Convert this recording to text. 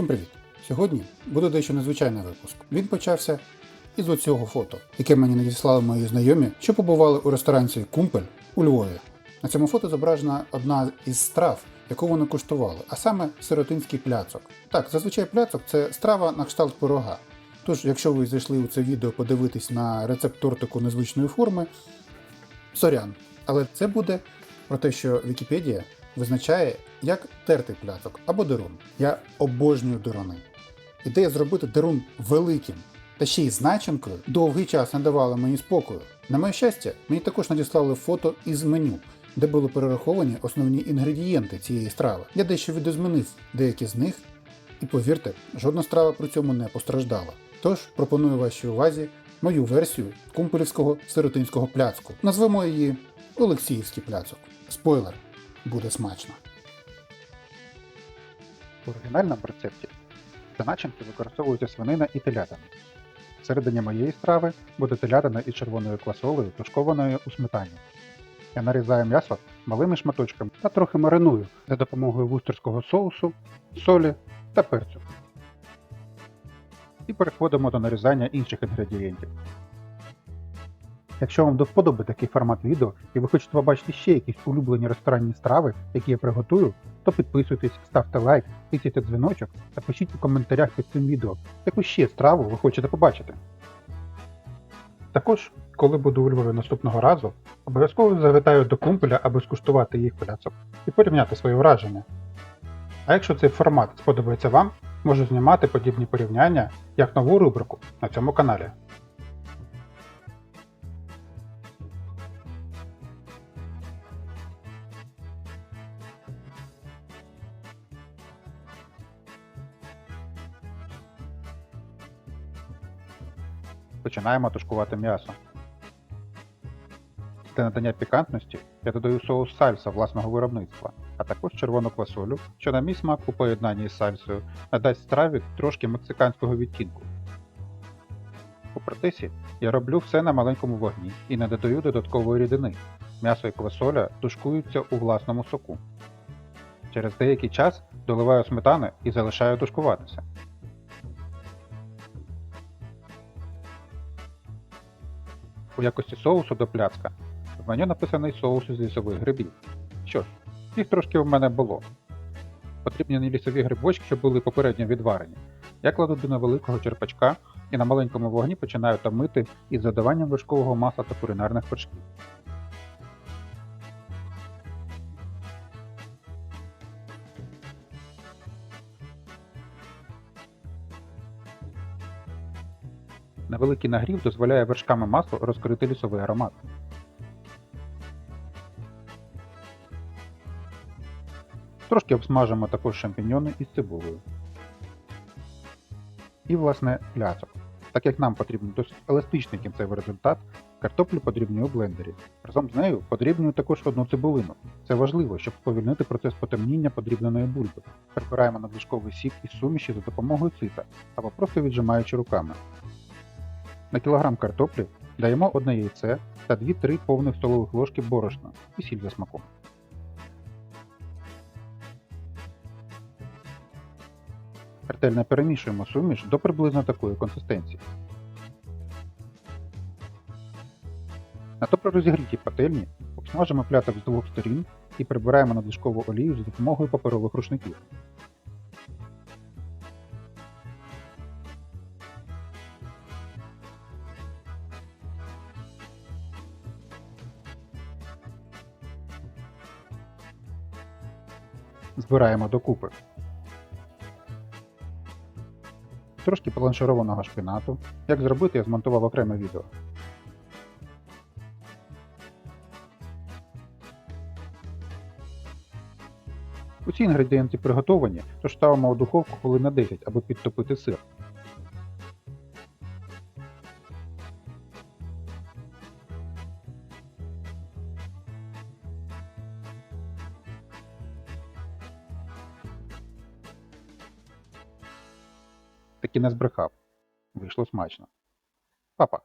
Всім привіт! Сьогодні буде дещо незвичайний випуск. Він почався із оцього фото, яке мені надіслали мої знайомі, що побували у ресторанці Кумпель у Львові. На цьому фото зображена одна із страв, яку вони куштували, а саме сиротинський пляцок. Так, зазвичай пляцок це страва на кшталт пирога. Тож, якщо ви зайшли у це відео подивитись на рецепт тортику незвичної форми, сорян. Але це буде про те, що Вікіпедія визначає як тертий пляцок або дерун. Я обожнюю деруни. Ідея зробити дерун великим та ще й з начинкою довгий час не давала мені спокою. На моє щастя, мені також надіслали фото із меню, де були перераховані основні інгредієнти цієї страви. Я дещо відозмінив деякі з них, і повірте, жодна страва при цьому не постраждала. Тож пропоную вашій увазі мою версію кумпелівського сиротинського пляцку. Назвемо її Олексіївський пляцок. Спойлер, буде смачно. В оригінальному рецепті для начинки використовується свинина і телятина. Всередині моєї страви буде телятина із червоною квасолею, тушкованою у сметані. Я нарізаю м'ясо малими шматочками та трохи мариную за допомогою вустерського соусу, солі та перцю. І переходимо до нарізання інших інгредієнтів. Якщо вам до вподоби такий формат відео і ви хочете побачити ще якісь улюблені ресторанні страви, які я приготую, то підписуйтесь, ставте лайк, тицяйте дзвіночок та пишіть у коментарях під цим відео, яку ще страву ви хочете побачити. Також, коли буду у Львові наступного разу, обов'язково завітаю до кумпеля, аби скуштувати їх пляцок і порівняти свої враження. А якщо цей формат сподобається вам, можу знімати подібні порівняння як нову рубрику на цьому каналі. Починаємо тушкувати м'ясо. Для надання пікантності я додаю соус сальса власного виробництва, а також червону квасолю, що на мій смак у поєднанні з сальсою надасть страві трошки мексиканського відтінку. У процесі я роблю все на маленькому вогні і не додаю додаткової рідини. М'ясо і квасоля тушкуються у власному соку. Через деякий час доливаю сметани і залишаю тушкуватися. У якості соусу до пляцка в меню написаний соус із лісових грибів. Що ж, їх трошки в мене було. Потрібні лісові грибочки, що були попередньо відварені. Я кладу до невеликого черпачка і на маленькому вогні починаю томити із додаванням вершкового масла та кулінарних вершків. Невеликий нагрів дозволяє вершками масла розкрити лісовий аромат. Трошки обсмажимо також шампіньйони із цибулею. І власне пляцок. Так як нам потрібен досить еластичний кінцевий результат, картоплю подрібнюю у блендері. Разом з нею подрібнюю також одну цибулину. Це важливо, щоб сповільнити процес потемніння подрібненої бульби. Прибираємо надлишковий сік із суміші за допомогою цита або просто віджимаючи руками. На кілограм картоплі даємо одне яйце та 2-3 повних столових ложки борошна і сіль за смаком. Ретельно перемішуємо суміш до приблизно такої консистенції. На добре розігрітій пательні обсмажимо пляток з двох сторін і прибираємо надлишкову олію за допомогою паперових рушників. Збираємо докупи. Трошки планшированого шпинату. Як зробити, я змонтував окреме відео. Усі інгредієнти приготовані, тож ставимо у духовку хвилин на 10, аби підтопити сир. Таки не збрехав. Вийшло смачно. Папа.